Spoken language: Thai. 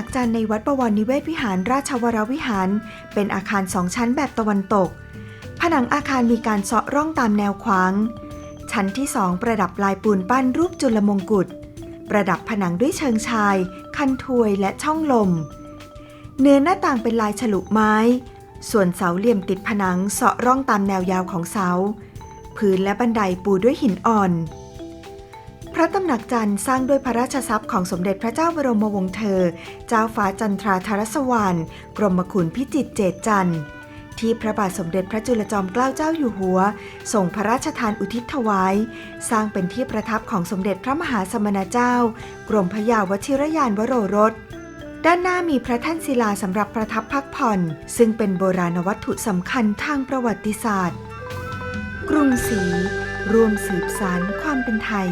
การในวัดประวรนิเวศวิหารราชวรวิหาร เป็นอาคารสองชั้นแบบตะวันตก ผนังอาคารมีการเสาะร่องตามแนวขวาง ชั้นที่สองประดับลายปูนปั้นรูปจุลมงกุฎ ประดับผนังด้วยเชิงชาย คันถวยและช่องลม เนื้อหน้าต่างเป็นลายฉลุไม้ ส่วนเสาเหลี่ยมติดผนังเสาะร่องตามแนวยาวของเสา พื้นและบันไดปูด้วยหินอ่อน พระตำหนักจันทร์สร้างด้วยพระราชทรัพย์ของสมเด็จพระเจ้าบรมวงศ์เธอ เจ้าฟ้าจันทราธรสวรรค์กรมขุนพิจิตรเจตจันทร์ที่พระบาทสมเด็จพระจุลจอมเกล้าเจ้าอยู่หัวส่งพระราชทานอุทิศถวาย สร้างเป็นที่ประทับของสมเด็จพระมหาสมณเจ้า กรมพระยาวชิรยานวโรรส ด้านหน้ามีพระแท่นศิลาสำหรับประทับพักผ่อน ซึ่งเป็นโบราณวัตถุสำคัญทางประวัติศาสตร์ กรุงศรีรวมสืบสารความเป็นไทย